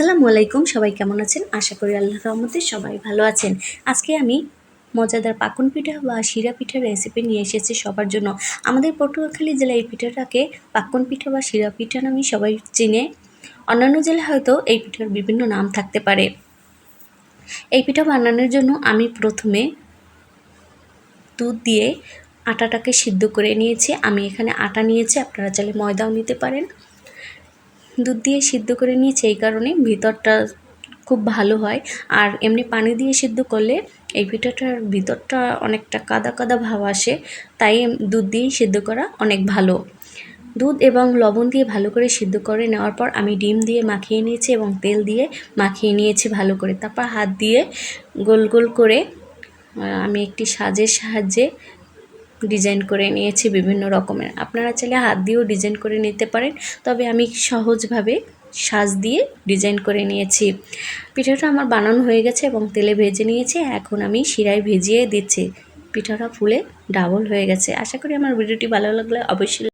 আসসালামু আলাইকুম, সবাই কেমন আছেন? আশা করি আল্লাহর রহমতে সবাই ভালো আছেন। আজকে আমি মজাদার পাকন পিঠা বা শিরা পিঠার রেসিপি নিয়ে এসেছি সবার জন্য। আমাদের পটুয়াখালী জেলায় এই পিঠাটাকে পাকন পিঠা বা শিরা পিঠা নামে সবাই চিনে। অন্যান্য জেলায় হয়তো এই পিঠার বিভিন্ন নাম থাকতে পারে। এই পিঠা বানানোর জন্য আমি প্রথমে দুধ দিয়ে আটাটাকে সিদ্ধ করে নিয়েছি। আমি এখানে আটা নিয়েছি, আপনারা চাইলে ময়দাও নিতে পারেন। দুধ দিয়ে সিদ্ধ করে নিয়েছি এই কারণে ভিতরটা খুব ভালো হয়। আর এমনি পানি দিয়ে সিদ্ধ করলে এই পিঠাটার ভিতরটা অনেকটা কাদা কাদা ভাব আসে, তাই দুধ দিয়েই সিদ্ধ করা অনেক ভালো। দুধ এবং লবণ দিয়ে ভালো করে সিদ্ধ করে নেওয়ার পর আমি ডিম দিয়ে মাখিয়ে নিয়েছি এবং তেল দিয়ে মাখিয়ে নিয়েছি ভালো করে। তারপর হাত দিয়ে গোল গোল করে আমি একটি সাজের সাহায্যে ডিজাইন করে নিয়েছি বিভিন্ন রকমের। আপনারা চাইলে হাত দিয়েও ডিজাইন করে নিতে পারেন, তবে আমি সহজভাবে সাজ দিয়ে ডিজাইন করে নিয়েছি। পিঠাটা আমার বানানো হয়ে গেছে এবং তেলে ভেজে নিয়েছি, এখন আমি শিরায় ভেজিয়ে দিচ্ছি। পিঠাটা ফুলে ডাবল হয়ে গেছে। আশা করি আমার ভিডিওটি ভালো লাগলে অবশ্যই